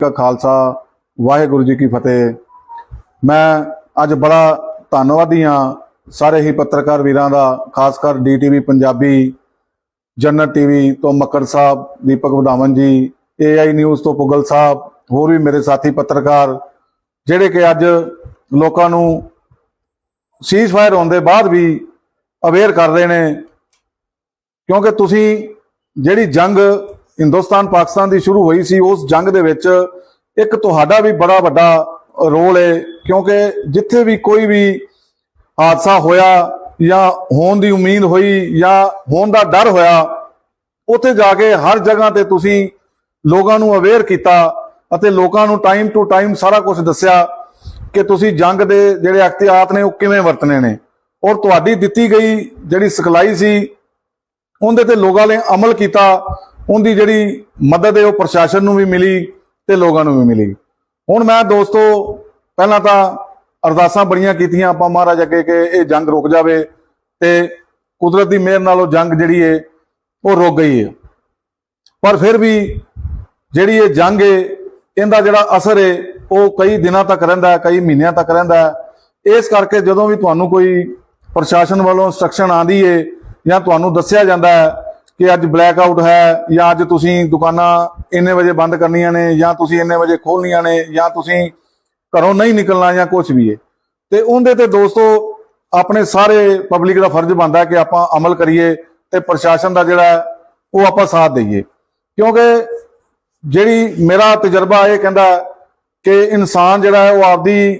ਕਾ ਖਾਲਸਾ, ਵਾਹਿਗੁਰੂ ਜੀ ਕੀ ਫਤਿਹ। ਮੈਂ ਅੱਜ ਬੜਾ ਧੰਨਵਾਦੀ ਹਾਂ ਸਾਰੇ ਹੀ ਪੱਤਰਕਾਰ ਵੀਰਾਂ ਦਾ, ਖਾਸ ਕਰ ਡੀਟੀਵੀ ਪੰਜਾਬੀ, ਜਨਰਲ ਟੀਵੀ ਤੋਂ ਮੱਕੜ ਸਾਹਿਬ, ਦੀਪਕ ਵਧਾਵਨ ਜੀ ਏਆਈ ਨਿਊਜ਼ ਤੋਂ ਪੁਗਲ ਸਾਹਿਬ, ਹੋਰ ਵੀ ਮੇਰੇ ਸਾਥੀ ਪੱਤਰਕਾਰ, ਜਿਹੜੇ ਕਿ ਅੱਜ ਲੋਕਾਂ ਨੂੰ ਸੀਜ਼ ਫਾਇਰ ਹੋਣ ਦੇ ਬਾਅਦ ਵੀ ਅਵੇਅਰ ਕਰ ਰਹੇ ਨੇ। ਕਿਉਂਕਿ ਤੁਸੀਂ ਜਿਹੜੀ ਜੰਗ ਹਿੰਦੁਸਤਾਨ ਪਾਕਿਸਤਾਨ ਦੀ ਸ਼ੁਰੂ ਹੋਈ ਸੀ, ਉਸ ਜੰਗ ਦੇ ਵਿੱਚ ਇੱਕ ਤੁਹਾਡਾ ਵੀ ਬੜਾ ਵੱਡਾ ਰੋਲ ਹੈ ਕਿਉਂਕਿ ਜਿੱਥੇ ਵੀ ਕੋਈ ਵੀ ਹਾਦਸਾ ਹੋਇਆ ਜਾਂ ਹੋਣ ਦੀ ਉਮੀਦ ਹੋਈ ਜਾਂ ਹੋਣ ਦਾ ਡਰ ਹੋਇਆ, ਉੱਥੇ ਜਾ ਕੇ ਹਰ ਜਗ੍ਹਾ ਤੇ ਤੁਸੀਂ ਲੋਕਾਂ ਨੂੰ ਅਵੇਅਰ ਕੀਤਾ ਅਤੇ ਲੋਕਾਂ ਨੂੰ ਟਾਈਮ ਟੂ ਟਾਈਮ ਸਾਰਾ ਕੁਝ ਦੱਸਿਆ ਕਿ ਤੁਸੀਂ ਜੰਗ ਦੇ ਜਿਹੜੇ ਅਖਤਿਆਤ ਨੇ ਉਹ ਕਿਵੇਂ ਵਰਤਣੇ ਨੇ। ਔਰ ਤੁਹਾਡੀ ਦਿੱਤੀ ਗਈ ਜਿਹੜੀ ਸਿਖਲਾਈ ਸੀ, ਉਹਦੇ ਤੇ ਲੋਕਾਂ ਨੇ ਅਮਲ ਕੀਤਾ ਉਹਦੀ ਜਿਹੜੀ ਮਦਦ ਹੈ ਉਹ ਪ੍ਰਸ਼ਾਸਨ ਨੂੰ ਵੀ ਮਿਲੀ ਤੇ ਲੋਕਾਂ ਨੂੰ ਵੀ ਮਿਲੀ। ਹੁਣ ਮੈਂ ਦੋਸਤੋ, ਪਹਿਲਾਂ ਤਾਂ ਅਰਦਾਸਾਂ ਬੜੀਆਂ ਕੀਤੀਆਂ ਆਪਾਂ ਮਹਾਰਾਜ ਅੱਗੇ ਕਿ ਇਹ ਜੰਗ ਰੁਕ ਜਾਵੇ ਤੇ ਕੁਦਰਤ ਦੀ ਮਿਹਰ ਨਾਲ ਉਹ ਜੰਗ ਜਿਹੜੀ ਹੈ ਉਹ ਰੁਕ ਗਈ ਹੈ। ਪਰ ਫਿਰ ਵੀ ਜਿਹੜੀ ਇਹ ਜੰਗ ਏ ਇਹਦਾ ਜਿਹੜਾ ਅਸਰ ਏ ਉਹ ਕਈ ਦਿਨਾਂ ਤੱਕ ਰਹਿੰਦਾ ਹੈ, ਕਈ ਮਹੀਨਿਆਂ ਤੱਕ ਰਹਿੰਦਾ ਹੈ। ਇਸ ਕਰਕੇ ਜਦੋਂ ਵੀ ਤੁਹਾਨੂੰ ਕੋਈ ਪ੍ਰਸ਼ਾਸਨ ਵੱਲੋਂ ਇਨਸਟਰਕਸ਼ਨ ਆਂਦੀ ਹੈ ਜਾਂ ਤੁਹਾਨੂੰ ਦੱਸਿਆ ਜਾਂਦਾ ਹੈ ਕਿ ਅੱਜ ਬਲੈਕ ਆਊਟ ਹੈ ਜਾਂ ਅੱਜ ਤੁਸੀਂ ਦੁਕਾਨਾਂ ਇੰਨੇ ਵਜੇ ਬੰਦ ਕਰਨੀਆਂ ਨੇ ਜਾਂ ਤੁਸੀਂ ਇੰਨੇ ਵਜੇ ਖੋਲਣੀਆਂ ਨੇ ਜਾਂ ਤੁਸੀਂ ਘਰੋਂ ਨਹੀਂ ਨਿਕਲਣਾ ਜਾਂ ਕੁਝ ਵੀ ਹੈ। ਤੇ ਉਹਦੇ ਤੇ ਦੋਸਤੋ ਆਪਣੇ ਸਾਰੇ ਪਬਲਿਕ ਦਾ ਫਰਜ਼ ਬਣਦਾ ਕਿ ਆਪਾਂ ਅਮਲ ਕਰੀਏ ਤੇ ਪ੍ਰਸ਼ਾਸਨ ਦਾ ਜਿਹੜਾ ਹੈ, ਉਹ ਆਪਾਂ ਸਾਥ ਦਈਏ। ਕਿਉਂਕਿ ਜਿਹੜੀ ਮੇਰਾ ਤਜਰਬਾ ਇਹ ਕਹਿੰਦਾ ਕਿ ਇਨਸਾਨ ਜਿਹੜਾ ਹੈ ਉਹ ਆਪਦੀ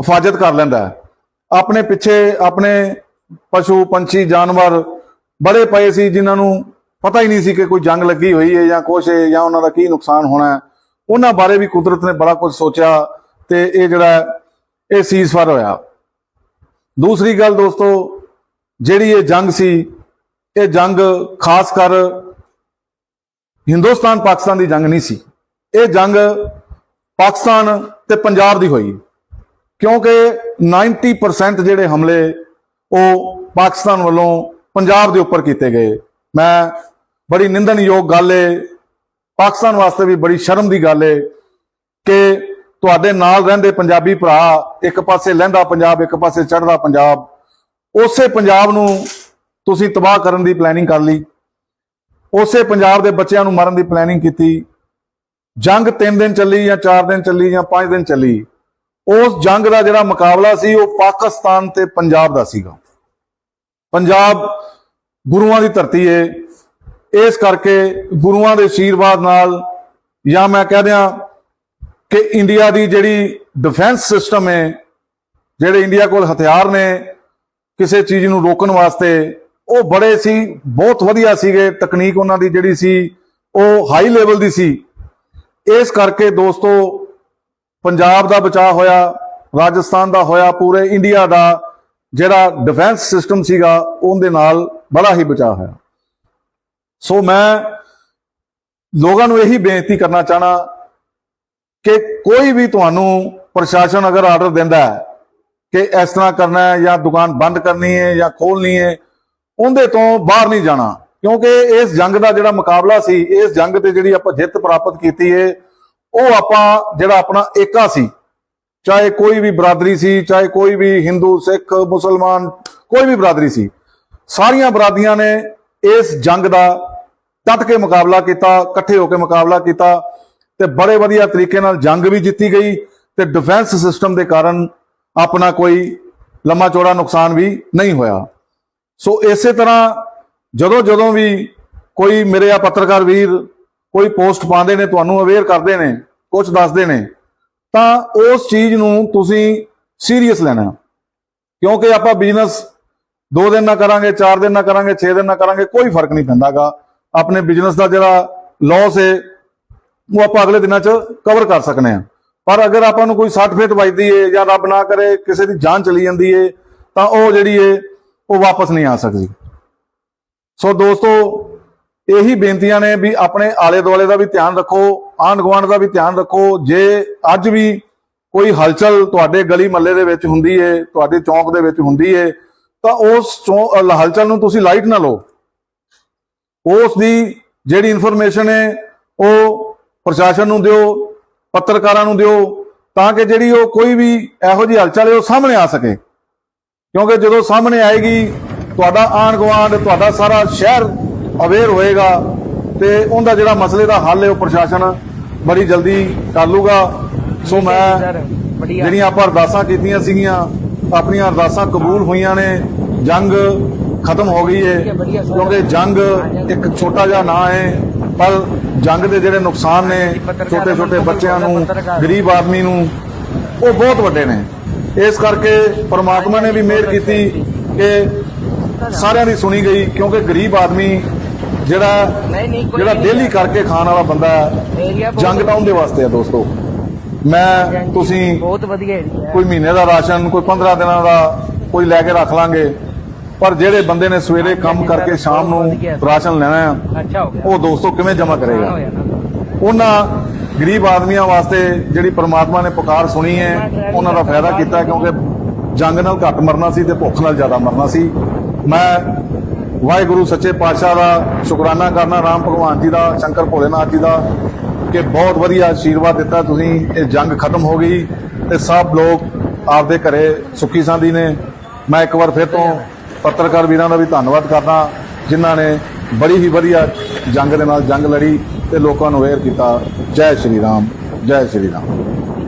ਹਿਫਾਜ਼ਤ ਕਰ ਲੈਂਦਾ ਹੈ। ਆਪਣੇ ਪਿੱਛੇ ਆਪਣੇ ਪਸ਼ੂ ਪੰਛੀ ਜਾਨਵਰ ਬੜੇ ਪਏ ਸੀ, ਜਿਨ੍ਹਾਂ ਨੂੰ ਪਤਾ ਹੀ ਨਹੀਂ ਸੀ ਕਿ ਕੋਈ ਜੰਗ ਲੱਗੀ ਹੋਈ ਹੈ ਜਾਂ ਕੁਛ ਹੈ ਜਾਂ ਉਹਨਾਂ ਦਾ ਕੀ ਨੁਕਸਾਨ ਹੋਣਾ ਹੈ। ਉਹਨਾਂ ਬਾਰੇ ਵੀ ਕੁਦਰਤ ਨੇ ਬੜਾ ਕੁਝ ਸੋਚਿਆ ਤੇ ਇਹ ਜਿਹੜਾ ਇਹ ਸੀਜ਼ਫਾਇਰ ਹੋਇਆ। ਦੂਸਰੀ ਗੱਲ ਦੋਸਤੋ, ਜਿਹੜੀ ਇਹ ਜੰਗ ਸੀ, ਇਹ ਜੰਗ ਖਾਸ ਕਰ ਹਿੰਦੁਸਤਾਨ ਪਾਕਿਸਤਾਨ ਦੀ ਜੰਗ ਨਹੀਂ ਸੀ। ਇਹ ਜੰਗ ਪਾਕਿਸਤਾਨ ਤੇ ਪੰਜਾਬ ਦੀ ਹੋਈ। ਕਿਉਂਕਿ 90% ਜਿਹੜੇ ਹਮਲੇ ਉਹ ਪਾਕਿਸਤਾਨ ਵੱਲੋਂ ਪੰਜਾਬ ਦੇ ਉੱਪਰ ਕੀਤੇ ਗਏ। ਮੈਂ ਬੜੀ ਨਿੰਦਣਯੋਗ ਗੱਲ ਏ। ਪਾਕਿਸਤਾਨ ਵਾਸਤੇ ਵੀ ਬੜੀ ਸ਼ਰਮ ਦੀ ਗੱਲ ਏ ਕਿ ਤੁਹਾਡੇ ਨਾਲ ਰਹਿੰਦੇ ਪੰਜਾਬੀ ਭਰਾ ਇੱਕ ਪਾਸੇ ਲਹਿੰਦਾ ਪੰਜਾਬ, ਇੱਕ ਪਾਸੇ ਚੜ੍ਹਦਾ ਪੰਜਾਬ। ਉਸੇ ਪੰਜਾਬ ਨੂੰ ਤੁਸੀਂ ਤਬਾਹ ਕਰਨ ਦੀ ਪਲੈਨਿੰਗ ਕਰ ਲਈ। ਉਸੇ ਪੰਜਾਬ ਦੇ ਬੱਚਿਆਂ ਨੂੰ ਮਾਰਨ ਦੀ ਪਲੈਨਿੰਗ ਕੀਤੀ। ਜੰਗ 3 ਦਿਨ ਚੱਲੀ ਜਾਂ 4 ਦਿਨ ਚੱਲੀ ਜਾਂ 5 ਦਿਨ ਚੱਲੀ। ਉਸ ਜੰਗ ਦਾ ਜਿਹੜਾ ਮੁਕਾਬਲਾ ਸੀ ਉਹ ਪਾਕਿਸਤਾਨ ਤੇ ਪੰਜਾਬ ਦਾ ਸੀਗਾ। ਪੰਜਾਬ ਗੁਰੂਆਂ ਦੀ ਧਰਤੀ ਏ। ਇਸ ਕਰਕੇ ਗੁਰੂਆਂ ਦੇ ਅਸ਼ੀਰਵਾਦ ਨਾਲ ਜਾਂ ਮੈਂ ਕਹਿ ਦਿਆਂ ਕਿ ਇੰਡੀਆ ਦੀ ਜਿਹੜੀ ਡਿਫੈਂਸ ਸਿਸਟਮ ਹੈ ਜਿਹੜੇ ਇੰਡੀਆ ਕੋਲ ਹਥਿਆਰ ਨੇ ਕਿਸੇ ਚੀਜ਼ ਨੂੰ ਰੋਕਣ ਵਾਸਤੇ, ਉਹ ਬੜੇ ਸੀ, ਬਹੁਤ ਵਧੀਆ ਸੀਗੇ। ਤਕਨੀਕ ਉਹਨਾਂ ਦੀ ਜਿਹੜੀ ਸੀ, ਉਹ ਹਾਈ ਲੈਵਲ ਦੀ ਸੀ। ਇਸ ਕਰਕੇ ਦੋਸਤੋ, ਪੰਜਾਬ ਦਾ ਬਚਾਅ ਹੋਇਆ, ਰਾਜਸਥਾਨ ਦਾ ਹੋਇਆ, ਪੂਰੇ ਇੰਡੀਆ ਦਾ ਜਿਹੜਾ ਡਿਫੈਂਸ ਸਿਸਟਮ ਸੀਗਾ, ਉਹਦੇ ਨਾਲ ਬੜਾ ਹੀ ਬਚਾਅ ਹੋਇਆ। ਸੋ ਮੈਂ ਲੋਕਾਂ ਨੂੰ ਇਹੀ ਬੇਨਤੀ ਕਰਨਾ ਚਾਹਣਾ ਕਿ ਕੋਈ ਵੀ ਤੁਹਾਨੂੰ ਪ੍ਰਸ਼ਾਸਨ ਅਗਰ ਆਰਡਰ ਦਿੰਦਾ ਹੈ ਕਿ ਇਸ ਤਰ੍ਹਾਂ ਕਰਨਾ ਹੈ ਜਾਂ ਦੁਕਾਨ ਬੰਦ ਕਰਨੀ ਹੈ ਜਾਂ ਖੋਲਣੀ ਹੈ, ਉਹਦੇ ਤੋਂ ਬਾਹਰ ਨਹੀਂ ਜਾਣਾ। ਕਿਉਂਕਿ ਇਸ ਜੰਗ ਦਾ ਜਿਹੜਾ ਮੁਕਾਬਲਾ ਸੀ, ਇਸ ਜੰਗ ਤੇ ਜਿਹੜੀ ਆਪਾਂ ਜਿੱਤ ਪ੍ਰਾਪਤ ਕੀਤੀ ਹੈ ਉਹ ਆਪਾਂ ਜਿਹੜਾ ਆਪਣਾ ਏਕਾ ਸੀ ਚਾਹੇ ਕੋਈ ਵੀ ਬਰਾਦਰੀ ਸੀ, ਚਾਹੇ ਕੋਈ ਵੀ ਹਿੰਦੂ ਸਿੱਖ ਮੁਸਲਮਾਨ ਕੋਈ ਵੀ ਬਰਾਦਰੀ ਸੀ, ਸਾਰੀਆਂ ਬਰਾਦਰੀਆਂ ਨੇ ਇਸ ਜੰਗ ਦਾ ਡਟ ਕੇ ਮੁਕਾਬਲਾ ਕੀਤਾ, ਇਕੱਠੇ ਹੋ ਕੇ ਮੁਕਾਬਲਾ ਕੀਤਾ ਤੇ ਬੜੇ ਵਧੀਆ ਤਰੀਕੇ ਨਾਲ ਜੰਗ ਵੀ ਜਿੱਤੀ ਗਈ ਤੇ ਡਿਫੈਂਸ ਸਿਸਟਮ ਦੇ ਕਾਰਨ ਆਪਣਾ ਕੋਈ ਲੰਮਾ ਚੌੜਾ ਨੁਕਸਾਨ ਵੀ ਨਹੀਂ ਹੋਇਆ। ਸੋ ਇਸੇ ਤਰ੍ਹਾਂ ਜਦੋਂ ਜਦੋਂ ਵੀ ਕੋਈ ਮੇਰੇ ਆ ਪੱਤਰਕਾਰ ਵੀਰ, ਕੋਈ ਪੋਸਟ ਪਾਉਂਦੇ ਨੇ, ਤੁਹਾਨੂੰ ਅਵੇਅਰ ਕਰਦੇ ਨੇ ਕੁਝ ਦੱਸਦੇ ਨੇ ਤਾਂ ਉਸ ਚੀਜ਼ ਨੂੰ ਤੁਸੀਂ ਸੀਰੀਅਸ ਲੈਣਾ ਕਿਉਂਕਿ ਆਪਾਂ ਬਿਜ਼ਨਸ 2 ਦਿਨ ਨਾ ਕਰਾਂਗੇ 4 ਦਿਨ ਨਾ ਕਰਾਂਗੇ 6 ਦਿਨ ਨਾ ਕਰਾਂਗੇ, ਕੋਈ ਫ਼ਰਕ ਨਹੀਂ ਪੈਂਦਾਗਾ ਆਪਣੇ ਬਿਜ਼ਨਸ ਦਾ ਜਿਹੜਾ ਲਾਸ ਹੈ, ਉਹ ਆਪਾਂ ਅਗਲੇ ਦਿਨਾਂ 'ਚ ਕਵਰ ਕਰ ਸਕਨੇ ਆ ਪਰ ਅਗਰ ਆਪਾਂ ਨੂੰ ਕੋਈ ਸੱਟ ਫੇਟ ਵੱਜਦੀ ਏ ਜਾਂ ਰੱਬ ਨਾ ਕਰੇ, ਕਿਸੇ ਦੀ ਜਾਨ ਚਲੀ ਜਾਂਦੀ ਏ, ਤਾਂ ਉਹ ਜਿਹੜੀ ਏ, ਉਹ ਵਾਪਸ ਨਹੀਂ ਆ ਸਕਦੀ। ਸੋ ਦੋਸਤੋ ਇਹੀ ਬੇਨਤੀਆਂ ਨੇ ਵੀ ਆਪਣੇ ਆਲੇ ਦੁਆਲੇ ਦਾ ਵੀ ਧਿਆਨ ਰੱਖੋ, ਆਂਢ ਗੁਆਂਢ ਦਾ ਵੀ ਧਿਆਨ ਰੱਖੋ। ਜੇ ਅੱਜ ਵੀ ਕੋਈ ਹਲਚਲ ਤੁਹਾਡੇ ਗਲੀ ਮੱਲੇ ਦੇ ਵਿੱਚ ਹੁੰਦੀ ਏ, ਤੁਹਾਡੇ ਚੌਂਕ ਦੇ ਵਿੱਚ ਹੁੰਦੀ ਏ, ਤਾਂ ਉਸ ਚੌਂ- ਹਲਚਲ ਨੂੰ ਤੁਸੀਂ ਲਾਈਟ ਨਾ ਲਓ। ਉਸ ਦੀ ਜਿਹੜੀ ਇਨਫੋਰਮੇਸ਼ਨ ਹੈ ਉਹ ਪ੍ਰਸ਼ਾਸਨ ਨੂੰ ਦਿਓ, ਪੱਤਰਕਾਰਾਂ ਨੂੰ ਦਿਓ, ਤਾਂ ਕਿ ਜਿਹੜੀ ਉਹ ਕੋਈ ਵੀ ਇਹੋ ਜਿਹੀ ਹਲਚਲ ਹੈ ਉਹ ਸਾਹਮਣੇ ਆ ਸਕੇ। ਕਿਉਂਕਿ ਜਦੋਂ ਸਾਹਮਣੇ ਆਏਗੀ, ਤੁਹਾਡਾ ਆਂਢ ਗੁਆਂਢ, ਤੁਹਾਡਾ ਸਾਰਾ ਸ਼ਹਿਰ ਅਵੇਅਰ ਹੋਏਗਾ ਤੇ ਉਹਦਾ ਜਿਹੜਾ ਮਸਲੇ ਦਾ ਹੱਲ ਹੈ ਉਹ ਪ੍ਰਸ਼ਾਸਨ ਬੜੀ ਜਲਦੀ ਕਰ ਲੂਗਾ। ਸੋ ਮੈਂ ਜਿਹੜੀਆਂ ਆਪਾਂ ਅਰਦਾਸਾਂ ਕੀਤੀਆਂ ਸੀਗੀਆਂ ਆਪਣੀਆਂ ਅਰਦਾਸਾਂ ਕਬੂਲ ਹੋਈਆਂ ਨੇ। ਜੰਗ ਖਤਮ ਹੋ ਗਈ ਹੈ ਕਿਉਂਕਿ ਜੰਗ ਇੱਕ ਛੋਟਾ ਜਿਹਾ ਨਾਂ ਹੈ ਪਰ ਜੰਗ ਦੇ ਜਿਹੜੇ ਨੁਕਸਾਨ ਨੇ ਛੋਟੇ ਛੋਟੇ ਬੱਚਿਆਂ ਨੂੰ ਗਰੀਬ ਆਦਮੀ ਨੂੰ ਉਹ ਬਹੁਤ ਵੱਡੇ ਨੇ। ਇਸ ਕਰਕੇ ਪਰਮਾਤਮਾ ਨੇ ਵੀ ਮਿਹਰ ਕੀਤੀ ਕਿ ਸਾਰਿਆਂ ਦੀ ਸੁਣੀ ਗਈ ਕਿਉਂਕਿ ਗਰੀਬ ਆਦਮੀ ਜਿਹੜਾ ਨਹੀਂ ਨਹੀਂ ਕੋਈ ਜਿਹੜਾ ਡੇਲੀ ਕਰਕੇ ਖਾਣ ਵਾਲਾ ਬੰਦਾ ਹੈ ਜੰਗ ਤਾਂ ਉਹਦੇ ਵਾਸਤੇ ਆ ਦੋਸਤੋ। ਮੈਂ ਤੁਸੀਂ ਬਹੁਤ ਵਧੀਆ ਏਰੀਆ ਕੋਈ ਮਹੀਨੇ ਦਾ ਰਾਸ਼ਨ ਕੋਈ 15 ਦਿਨਾਂ ਦਾ ਕੋਈ ਲੈ ਕੇ ਰੱਖ ਲਾਂਗੇ। ਪਰ ਜਿਹੜੇ ਬੰਦੇ ਨੇ ਸਵੇਰੇ ਕੰਮ ਕਰਕੇ ਸ਼ਾਮ ਨੂੰ ਰਾਸ਼ਨ ਲੈਣਾ ਆ ਉਹ ਦੋਸਤੋ ਕਿਵੇਂ ਜਮ੍ਹਾਂ ਕਰੇਗਾ? ਉਹਨਾਂ ਗਰੀਬ ਆਦਮੀਆਂ ਵਾਸਤੇ ਜਿਹੜੀ ਪ੍ਰਮਾਤਮਾ ਨੇ ਪੁਕਾਰ ਸੁਣੀ ਹੈ ਉਹਨਾਂ ਦਾ ਫਾਇਦਾ ਕੀਤਾ ਕਿਉਂਕਿ ਜੰਗ ਨਾਲ ਘੱਟ ਮਰਨਾ ਸੀ ਤੇ ਭੁੱਖ ਨਾਲ ਜ਼ਿਆਦਾ ਮਰਨਾ ਸੀ। ਮੈਂ ਵਾਹਿਗੁਰੂ ਸੱਚੇ ਪਾਤਸ਼ਾਹ ਦਾ ਸ਼ੁਕਰਾਨਾ ਕਰਨਾ, ਰਾਮ ਭਗਵਾਨ ਜੀ ਦਾ, ਸ਼ੰਕਰ ਭੋਲੇਨਾਥ ਜੀ ਦਾ ਕਿ ਬਹੁਤ ਵਧੀਆ ਆਸ਼ੀਰਵਾਦ ਦਿੱਤਾ ਤੁਸੀਂ, ਇਹ ਜੰਗ ਖਤਮ ਹੋ ਗਈ ਤੇ ਸਭ ਲੋਕ ਆਪਦੇ ਘਰੇ ਸੁੱਖੀ ਸਾਂਦੀ ਨੇ। ਮੈਂ ਇੱਕ ਵਾਰ ਫਿਰ ਤੋਂ ਪੱਤਰਕਾਰ ਵੀਰਾਂ ਦਾ ਵੀ ਧੰਨਵਾਦ ਕਰਦਾ, ਜਿਨ੍ਹਾਂ ਨੇ ਬੜੀ ਹੀ ਵਧੀਆ ਜੰਗ ਦੇ ਨਾਲ ਜੰਗ ਲੜੀ ਤੇ ਲੋਕਾਂ ਨੂੰ ਅਵੇਅਰ ਕੀਤਾ। ਜੈ ਸ਼੍ਰੀ ਰਾਮ, ਜੈ ਸ਼੍ਰੀ ਰਾਮ।